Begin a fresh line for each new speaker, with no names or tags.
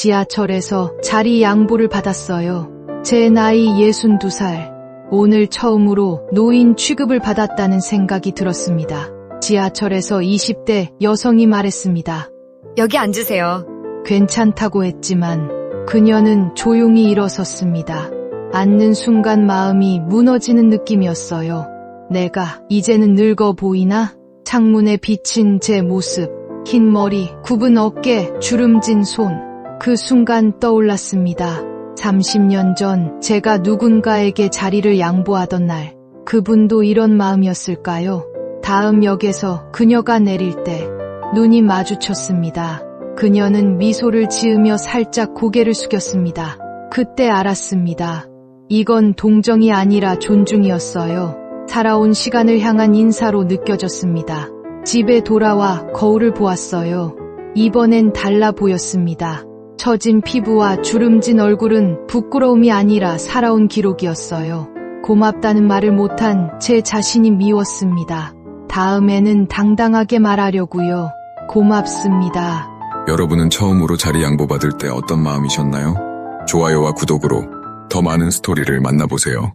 지하철에서 자리 양보를 받았어요. 제 나이 62살. 오늘 처음으로 노인 취급을 받았다는 생각이 들었습니다. 지하철에서 20대 여성이 말했습니다.
여기 앉으세요.
괜찮다고 했지만 그녀는 조용히 일어섰습니다. 앉는 순간 마음이 무너지는 느낌이었어요. 내가 이제는 늙어 보이나? 창문에 비친 제 모습, 흰 머리, 굽은 어깨, 주름진 손. 그 순간 떠올랐습니다. 30년 전 제가 누군가에게 자리를 양보하던 날, 그분도 이런 마음이었을까요? 다음 역에서 그녀가 내릴 때 눈이 마주쳤습니다. 그녀는 미소를 지으며 살짝 고개를 숙였습니다. 그때 알았습니다. 이건 동정이 아니라 존중이었어요. 살아온 시간을 향한 인사로 느껴졌습니다. 집에 돌아와 거울을 보았어요. 이번엔 달라 보였습니다. 처진 피부와 주름진 얼굴은 부끄러움이 아니라 살아온 기록이었어요. 고맙다는 말을 못한 제 자신이 미웠습니다. 다음에는 당당하게 말하려고요. 고맙습니다.
여러분은 처음으로 자리 양보받을 때 어떤 마음이셨나요? 좋아요와 구독으로 더 많은 스토리를 만나보세요.